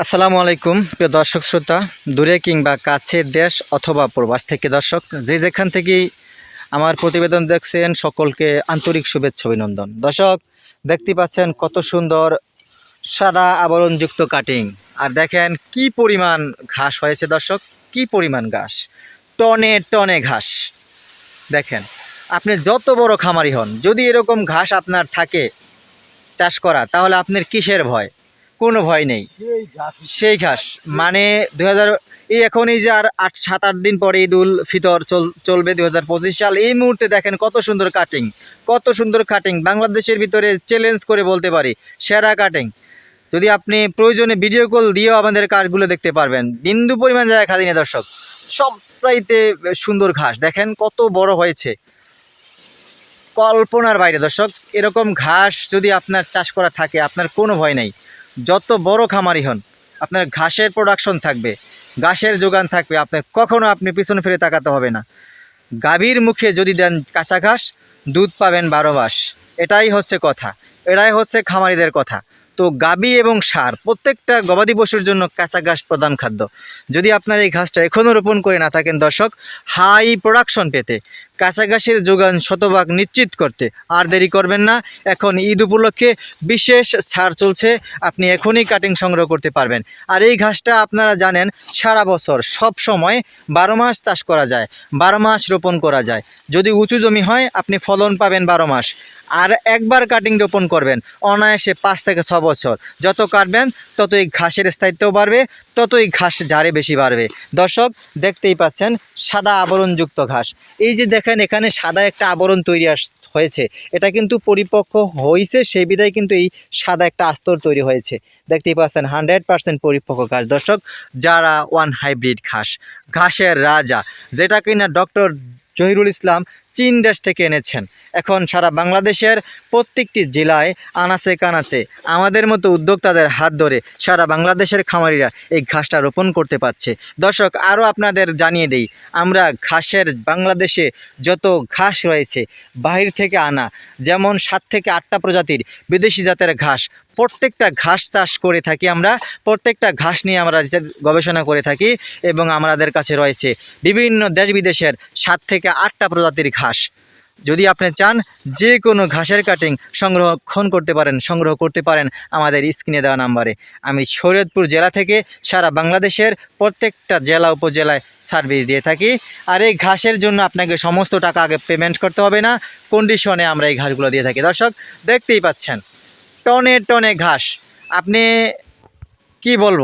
আসসালামু আলাইকুম, প্রিয় দর্শক শ্রোতা। দূরে কিংবা কাছে দেশ অথবা প্রবাস থেকে দর্শক, যে যেখান থেকেই আমার প্রতিবেদন দেখছেন, সকলকে আন্তরিক শুভেচ্ছা, অভিনন্দন। দর্শক, দেখতে পাচ্ছেন কত সুন্দর সাদা আবরণযুক্ত কাটিং। আর দেখেন কি পরিমাণ ঘাস হয়েছে দর্শক, কি পরিমাণ ঘাস। টনে টনে ঘাস। দেখেন, আপনি যত বড় খামারি হন, যদি এরকম ঘাস আপনার থাকে চাষ করা তাহলে আপনার কিসের ভয়? কোনো ভয় নেই। সেই ঘাস। মানে দুই হাজার এই এখন এই যে আর আট সাত আট দিন পরে ঈদ উল ফিতর চল চলবে দু হাজার পঁচিশ সাল। এই মুহূর্তে দেখেন কত সুন্দর কাটিং কত সুন্দর কাটিং বাংলাদেশের ভিতরে চ্যালেঞ্জ করে বলতে পারি সেরা কাটিং যদি আপনি প্রয়োজনে ভিডিও কল দিয়েও আমাদের কাজগুলো দেখতে পারবেন। বিন্দু পরিমাণ জায়গা খালি না দর্শক। সব চাইতে সুন্দর ঘাস। দেখেন কত বড় হয়েছে। কল্পনার বাইরে। দর্শক, এরকম ঘাস যদি আপনার চাষ করা থাকে, আপনার কোনো ভয় নেই। যত বড় খামারি হন, আপনার ঘাসের প্রোডাকশন থাকবে, ঘাসের যোগান থাকবে, আপনার কখনো আপনি পিছনে ফিরে তাকাতে হবে না। গাভীর মুখে যদি দেন কাঁচা ঘাস, দুধ পাবেন বারো মাস এটাই হচ্ছে কথা, এটাই হচ্ছে খামারিদের কথা। তো গাবি এবং সার, প্রত্যেকটা গবাদি পশুর জন্য কাঁচা ঘাস প্রধান খাদ্য। যদি আপনার এই ঘাসটা এখনও রোপণ করে না থাকেন, দর্শক হাই প্রোডাকশন পেতে ঘাসের যোগান শতভাগ নিশ্চিত করতে আর দেরি করবেন না। এখন ঈদ উপলক্ষে বিশেষ ছাড় চলছে। আপনি এখনই কাটিং সংগ্রহ করতে পারবেন। আর এই ঘাসটা আপনারা জানেন, সারা বছর সব সময় বারো মাস চাষ করা যায়, বারো মাস রোপণ করা যায়। যদি উঁচু জমি হয়, আপনি ফলন পাবেন বারো মাস। আর একবার কাটিং রোপণ করবেন, অনায়াসে পাঁচ থেকে ছ বছর। যত কাটবেন তত এই ঘাসের স্থায়িত্ব বাড়বে, ততই ঘাস ঝাড়ে বেশি বাড়বে। দর্শক, দেখতেই পাচ্ছেন সাদা আবরণযুক্ত ঘাস। এই যে দেখেন এখানে সাদা একটা আবরণ তৈরি আস, হয়েছে। এটা কিন্তু পরিপক্ক হয়েছে সেই বিধায় কিন্তু এই সাদা একটা আস্তর তৈরি হয়েছে। দেখতেই পাচ্ছেন, হান্ড্রেড পার্সেন্ট পরিপক্ক ঘাস। দর্শক, যারা ওয়ান হাইব্রিড ঘাস, ঘাসের রাজা, যেটা কিনা ডক্টর জহিরুল ইসলাম চীন দেশ থেকে এনেছেন। এখন সারা বাংলাদেশের প্রত্যেকটি জেলায় আনাচে কানাচে আমাদের মতো উদ্যোক্তাদের হাত ধরে সারা বাংলাদেশের খামারিরা এই ঘাসটা রোপণ করতে পারছে। দর্শক, আরও আপনাদের জানিয়ে দেই, আমরা ঘাসের বাংলাদেশে যত ঘাস রয়েছে, বাহির থেকে আনা, যেমন সাত থেকে আটটা প্রজাতির বিদেশি জাতের ঘাস, প্রত্যেকটা ঘাস চাষ করে থাকি আমরা, প্রত্যেকটা ঘাস নিয়ে আমরা গবেষণা করে থাকি এবং আমাদের কাছে রয়েছে বিভিন্ন দেশ বিদেশের সাত থেকে আটটা প্রজাতির ঘাস যদি আপনি চান যে কোনো ঘাসের কাটিং সংরক্ষণ করতে পারেন, সংগ্রহ করতে পারেন আমাদের স্ক্রিনে দেওয়া নাম্বারে। আমি শরীয়তপুর জেলা থেকে সারা বাংলাদেশের প্রত্যেকটা জেলা উপজেলায় সার্ভিস দিয়ে থাকি। আর এই ঘাসের জন্য আপনাকে সমস্ত টাকা আগে পেমেন্ট করতে হবে না কন্ডিশনে আমরা এই ঘাসগুলো দিয়ে থাকি। দর্শক, দেখতেই পাচ্ছেন, টনে টনে ঘাস। আপনি কি বলব?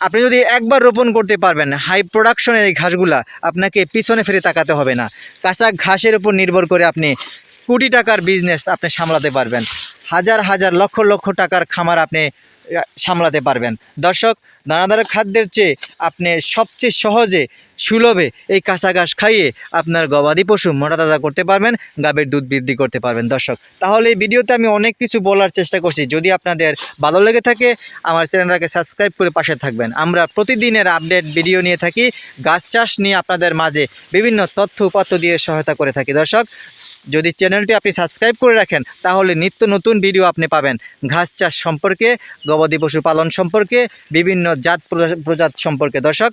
আপনি যদি একবার রোপণ করতে পারবেন হাই প্রোডাকশনের এই ঘাসগুলা আপনাকে পিছনে ফিরে তাকাতে হবে না। কাঁচা ঘাসের উপর নির্ভর করে আপনি কোটি টাকার বিজনেস আপনি সামলাতে পারবেন। হাজার হাজার, লক্ষ লক্ষ টাকার খামার আপনি সামলাতে পারবেন। দর্শক, দানাদার খাদ্যের চেয়ে আপনি সবচেয়ে সহজে সুলভে এই কাঁচা ঘাস খাইয়ে আপনার গবাদি পশু মোটা তাজা করতে পারবেন গাবের দুধ বৃদ্ধি করতে পারবেন। দর্শক, তাহলে এই ভিডিওতে আমি অনেক কিছু বলার চেষ্টা করছি। যদি আপনাদের ভালো লেগে থাকে, আমার চ্যানেলটাকে সাবস্ক্রাইব করে পাশে থাকবেন। আমরা প্রতিদিনের আপডেট ভিডিও নিয়ে থাকি গাছ চাষ নিয়ে আপনাদের মাঝে বিভিন্ন তথ্য উপাত্ত দিয়ে সহায়তা করে থাকি। দর্শক, যদি চ্যানেলটি আপনি সাবস্ক্রাইব করে রাখেন, তাহলে নিত্য নতুন ভিডিও আপনি পাবেন। ঘাস চাষ সম্পর্কে, গবাদি পশু পালন সম্পর্কে, বিভিন্ন জাত প্রজা- প্রজাত সম্পর্কে। দর্শক